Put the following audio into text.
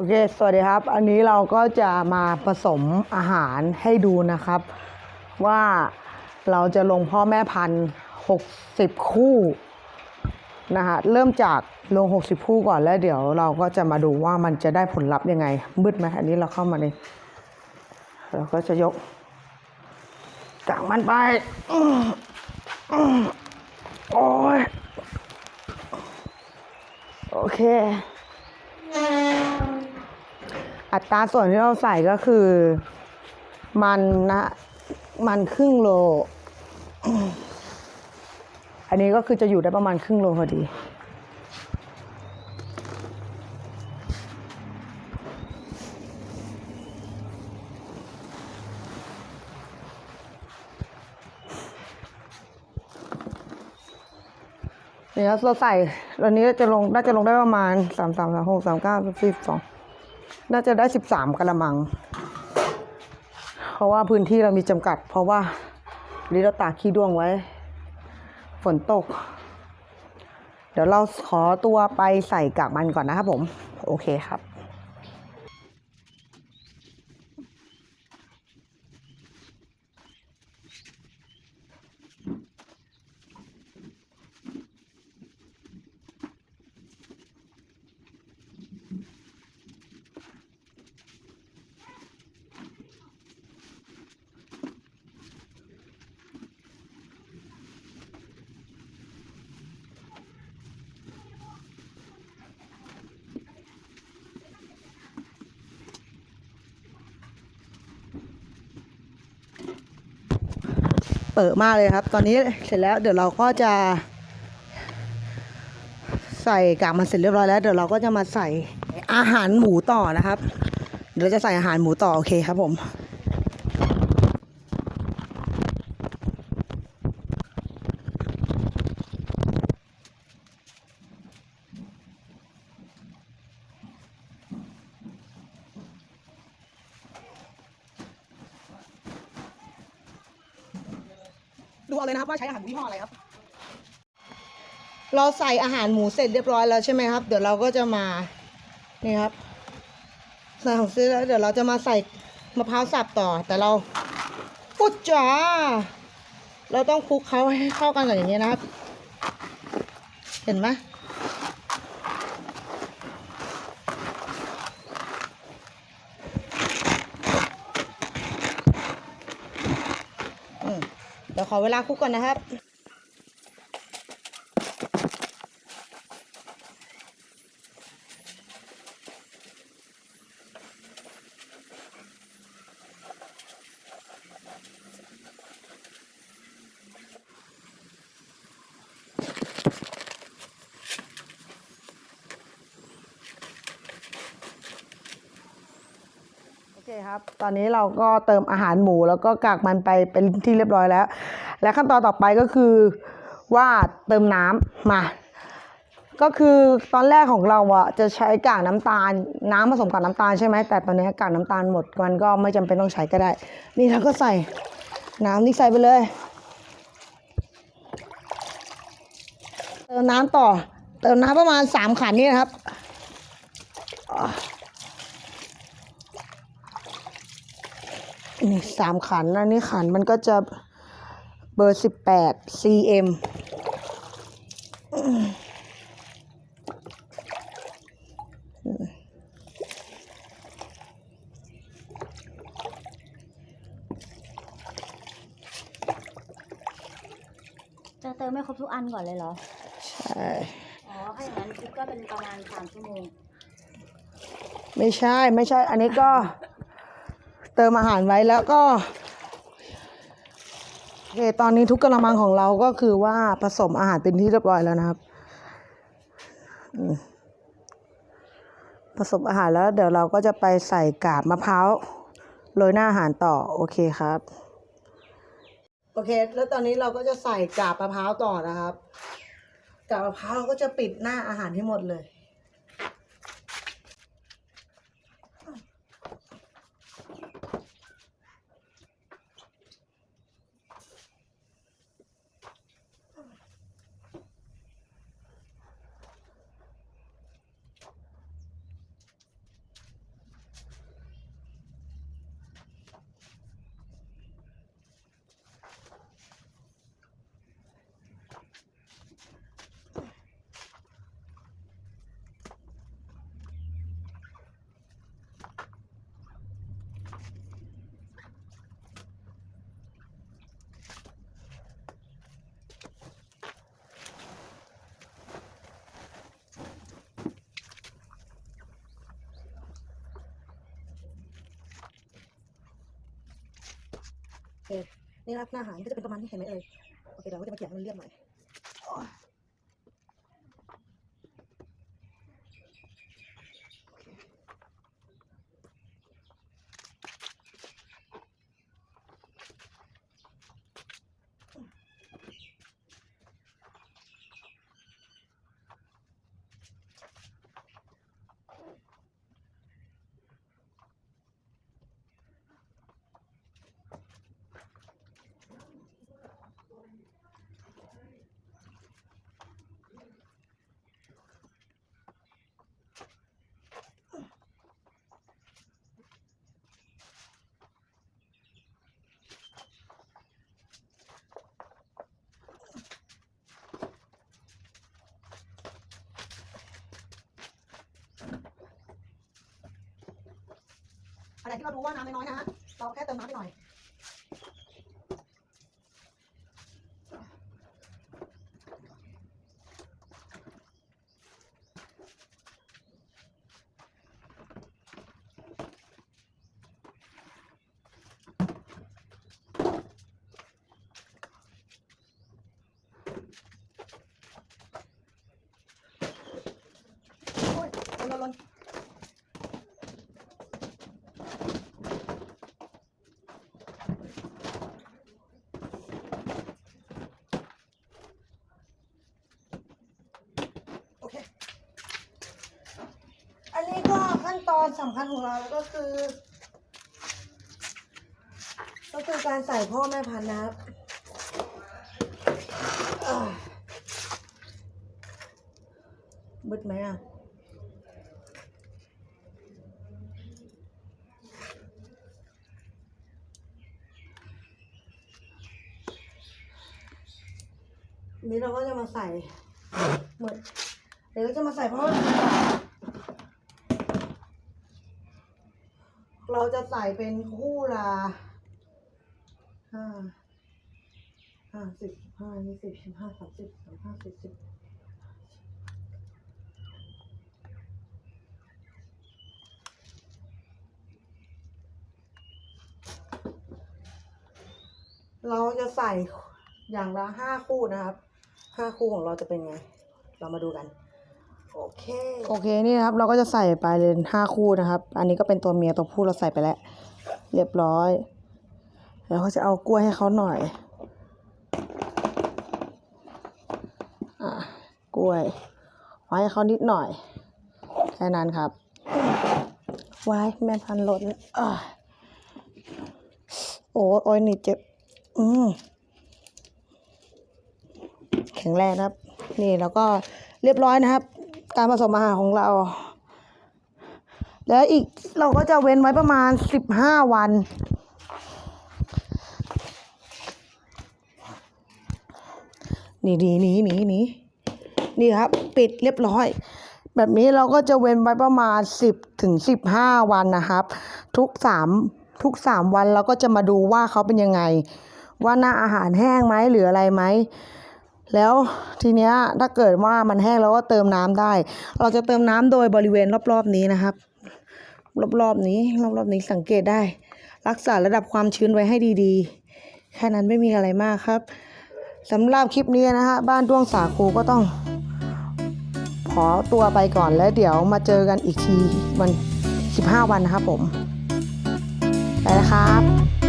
โอเค สวัสดีครับ อันนี้เราก็จะมาผสมอาหารให้ดูนะครับ ว่าเราจะลงพ่อแม่พันธุ์60 คู่นะฮะเริ่มจากลง 60 คู่ก่อนแล้วเดี๋ยวเราก็จะมาดูว่ามันจะได้ผลลัพธ์ยังไง มืดไหมอันนี้เราเข้ามาในเราก็จะยกจากมันไปโอ้ยโอเค อัตราส่วนที่เราใส่ก็คือ มันนะมันครึ่งโล อันนี้ก็คือจะอยู่ได้ประมาณครึ่งโลพอดีเดี๋ยวเราใส่ตอนนี้จะลงน่าจะลงได้ประมาณสามสามสามหกสามเก้าสิบสอง น่าจะได้สิบสามกะละมัง เพราะว่าพื้นที่เรามีจำกัด เพราะว่าลิเราตากขี้ด้วงไว้ ฝนตก เดี๋ยวเราขอตัวไปใส่กากมันก่อนนะครับผม โอเคครับ ปิดมากเลยครับ ตอนนี้เสร็จแล้ว เดี๋ยวเราก็จะ ใส่กากมันเสร็จเรียบร้อยแล้ว เดี๋ยวเราก็จะมาใส่อาหารหมูต่อนะครับ เดี๋ยวจะใส่อาหารหมูต่อโอเคครับผม เอาเลยนะครับว่าใช้อาหารหมูยี่ห้ออะไรครับ เราใส่อาหารหมูเสร็จเรียบร้อยแล้วใช่ไหมครับ เดี๋ยวเราก็จะมา นี่ครับ ใส่ของเสร็จแล้วเดี๋ยวเราจะมาใส่มะพร้าวสับต่อ แต่เราปุ๊ดจ้าเราต้องคลุกเขาให้เข้ากันกับอย่างนี้นะครับ เห็นไหม ดี๋ยวขอเวลาคลุกก่อนนะครับ ครับ ตอนนี้เราก็เติมอาหารหมูแล้วก็กากมันไปเป็นที่เรียบร้อยแล้ว และขั้นตอนต่อไปก็คือว่าเติมน้ำมา ก็คือตอนแรกของเราอะจะใช้กากน้ำตาล น้ำผสมกับน้ำตาลใช่ไหมแต่ตอนนี้กากน้ำตาลหมดมันก็ไม่จำเป็นต้องใช้ก็ได้ นี่เราก็ใส่น้ำนี่ใส่ไปเลยเติมน้ำต่อ เติมน้ำประมาณสามขันนี่นะครับ นี่สามขันอันนี้ขันมันก็จะเบอร์สิบแปด cm จะเติมไม่ครบทุกอันก่อนเลยเหรอ ใช่ อ๋อถ้าอย่างนั้นคิดก็เป็นประมาณสามชั่วโมง ไม่ใช่ ไม่ใช่ อันนี้ก็เติมอาหารไว้แล้วก็โอเคตอนนี้ทุกกระมังของเราก็คือว่าผสมอาหารเป็นที่เรียบร้อยแล้วนะครับผสมอาหารแล้วเดี๋ยวเราก็จะไปใส่กาบมะพร้าวโรยหน้าอาหารต่อโอเคครับ โอเค แล้วตอนนี้เราก็จะใส่กาบมะพร้าวต่อนะครับกาบมะพร้าวเราก็จะปิดหน้าอาหารให้หมดเลย เค นี่ครับหน้าอาหารก็จะเป็นประมาณนี้เห็นไหมเอ่ย โอเคเราก็จะมาเกี่ยนมันเรียบหน่อย โอ้ยอะที่เรารู้ว่าน้ำน้อยๆนะฮะเราแค่เติมน้ำไปหน่อยโอ้ยลนลนลนโอเค อันนี้ก็ขั้น ตอนสำคัญของเราก็คือ ก็คือการใส่พ่อแม่พันธุ์นะครับอ่ามืดไหมอะนี้เราก็จะมาใส่เหมดเดี๋ยวก็จะมาใส่เพราะว่า เราจะใส่เป็นคู่ละห้าห้าสิบห้ายี่สิบสิบห้าสามสิบสามห้าสี่สิบเราจะใส่อย่างละห้าคู่นะครับห้าคู่ของเราจะเป็นไง เรามาดูกัน โอเคโอเคนี่นะครับเราก็จะใส่ไปเลยห้าคู่นะครับ อันนี้ก็เป็นตัวเมียตัวผู้เราใส่ไปแล้ว เรียบร้อย แล้วก็จะเอากล้วยให้เขาหน่อยอะกล้วยไว้ให้เขานิดหน่อยแค่นั้นครับไว้แม่พันธุ์ล้นอะโอ้โอ้ยนี่เจ็บ อืมแข็งแรงนะครับ นี่แล้วก็เรียบร้อยนะครับ การผสมอาหารของเรา แล้วอีกเราก็จะเว้นไว้ประมาณสิบห้าวัน นี่ดีหนีหนีหนีนี่ครับ ปิดเรียบร้อย แบบนี้เราก็จะเว้นไว้ประมาณสิบถึงสิบห้าวันนะครับ ทุกสามทุกสามวันเราก็จะมาดูว่าเขาเป็นยังไง ว่าหน้าอาหารแห้งไหมหรืออะไรไหม แล้วทีเนี้ยถ้าเกิดว่ามันแห้งเราก็เติมน้ำได้ เราจะเติมน้ำโดยบริเวณรอบๆนี้นะครับ รอบๆนี้รอบๆนี้สังเกตได้ รักษาระดับความชื้นไว้ให้ดีๆ แค่นั้นไม่มีอะไรมากครับสำหรับคลิปนี้นะฮะบ้านด้วงสาคูก็ต้องขอตัวไปก่อนแล้วเดี๋ยวมาเจอกันอีกทีวัน 15 วันนะครับผม ไปแล้วครับ